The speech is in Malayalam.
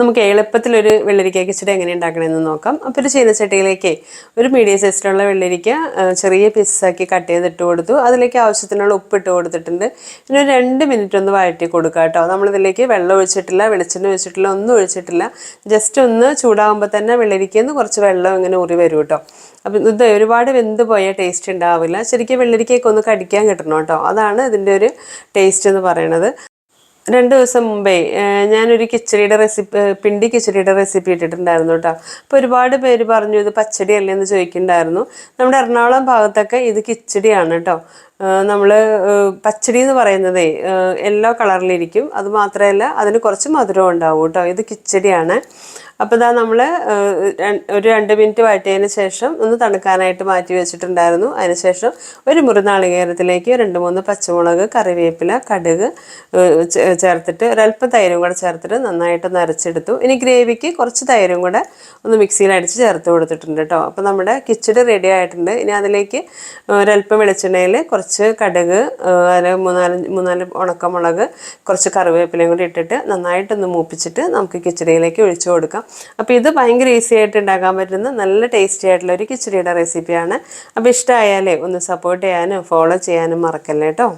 നമുക്ക് എളുപ്പത്തിലൊരു വെള്ളരിക്ക കിച്ചടി എങ്ങനെ ഉണ്ടാക്കണമെന്ന് നോക്കാം. അപ്പോൾ ഒരു ചീനച്ചട്ടിയിലേക്ക് ഒരു മീഡിയം സൈസിലുള്ള വെള്ളരിക്ക ചെറിയ പീസസാക്കി കട്ട് ചെയ്തിട്ട് കൊടുത്തു. അതിലേക്ക് ആവശ്യത്തിനുള്ള ഉപ്പ് ഇട്ട് കൊടുത്തിട്ടുണ്ട്. പിന്നെ ഒരു രണ്ട് മിനിറ്റ് ഒന്ന് വഴറ്റി കൊടുക്കുക കേട്ടോ. നമ്മളിതിലേക്ക് വെള്ളം ഒഴിച്ചിട്ടില്ല വെളിച്ചെണ്ണ ഒഴിച്ചിട്ടില്ല ഒന്നും ഒഴിച്ചിട്ടില്ല. ജസ്റ്റ് ഒന്ന് ചൂടാകുമ്പോൾ തന്നെ വെള്ളരിക്കന്ന് കുറച്ച് വെള്ളം ഇങ്ങനെ ഉറി വരും കേട്ടോ. അപ്പം ഇത് ഒരുപാട് വെന്ത് പോയ ടേസ്റ്റ് ഉണ്ടാവില്ല. ശരിക്കും വെള്ളരിക്കയൊക്കെ ഒന്ന് കടിക്കാൻ കിട്ടണം കേട്ടോ. അതാണ് ഇതിന്റെ ഒരു ടേസ്റ്റ് എന്ന് പറയണത് രണ്ട് ദിവസം മുമ്പേ ഞാനൊരു കിച്ചടിയുടെ റെസിപ്പി പിണ്ടി കിച്ചടിയുടെ റെസിപ്പി ഇട്ടിട്ടുണ്ടായിരുന്നു കേട്ടോ. അപ്പോൾ ഒരുപാട് പേര് പറഞ്ഞു ഇത് പച്ചടി അല്ലേ? എന്ന് ചോദിക്കുന്നുണ്ടായിരുന്നു. നമ്മുടെ എറണാകുളം ഭാഗത്തൊക്കെ ഇത് കിച്ചടിയാണ് കേട്ടോ. നമ്മൾ പച്ചടി എന്ന് പറയുന്നതേ യെല്ലോ കളറിലിരിക്കും. അത് മാത്രമല്ല അതിന് കുറച്ച് മധുരം ഉണ്ടാവും കേട്ടോ. ഇത് കിച്ചടിയാണ്. അപ്പോൾ ഇതാ നമ്മൾ ഒരു രണ്ട് മിനിറ്റ് വഴറ്റിയതിന് ശേഷം ഒന്ന് തണുക്കാനായിട്ട് മാറ്റി വെച്ചിട്ടുണ്ടായിരുന്നു. അതിനുശേഷം ഒരു മുറി നാളികേരത്തിലേക്ക് രണ്ട് മൂന്ന് പച്ചമുളക് കറിവേപ്പില കടുക് ചേർത്തിട്ട് ഒരല്പം തൈരും കൂടെ ചേർത്തിട്ട് നന്നായിട്ട് നരച്ചെടുത്തു. ഇനി ഗ്രേവിക്ക് കുറച്ച് തൈരും കൂടെ ഒന്ന് മിക്സിയിൽ അടിച്ച് ചേർത്ത് കൊടുത്തിട്ടുണ്ട് കേട്ടോ അപ്പോൾ നമ്മുടെ കിച്ചടി റെഡി ആയിട്ടുണ്ട്. ഇനി അതിലേക്ക് ഒരല്പം വെളിച്ചെണ്ണയിൽ കുറച്ച് കടുക് അതിൽ മൂന്നാൽ മൂന്നാൽ ഉണക്കമുളക് കുറച്ച് കറിവേപ്പിലയും കൂടി ഇട്ടിട്ട് നന്നായിട്ടൊന്ന് മൂപ്പിച്ചിട്ട് നമുക്ക് കിച്ചടിയിലേക്ക് ഒഴിച്ചു കൊടുക്കാം. അപ്പോൾ ഇത് ഭയങ്കര ഈസി ആയിട്ട് ഉണ്ടാക്കാൻ പറ്റുന്ന നല്ല ടേസ്റ്റി ആയിട്ടുള്ള ഒരു കിച്ചടിയുടെ റെസിപ്പിയാണ് അപ്പോൾ ഇഷ്ടമായാലേ ഒന്ന് സപ്പോർട്ട് ചെയ്യാനും ഫോളോ ചെയ്യാനും മറക്കല്ലേ കേട്ടോ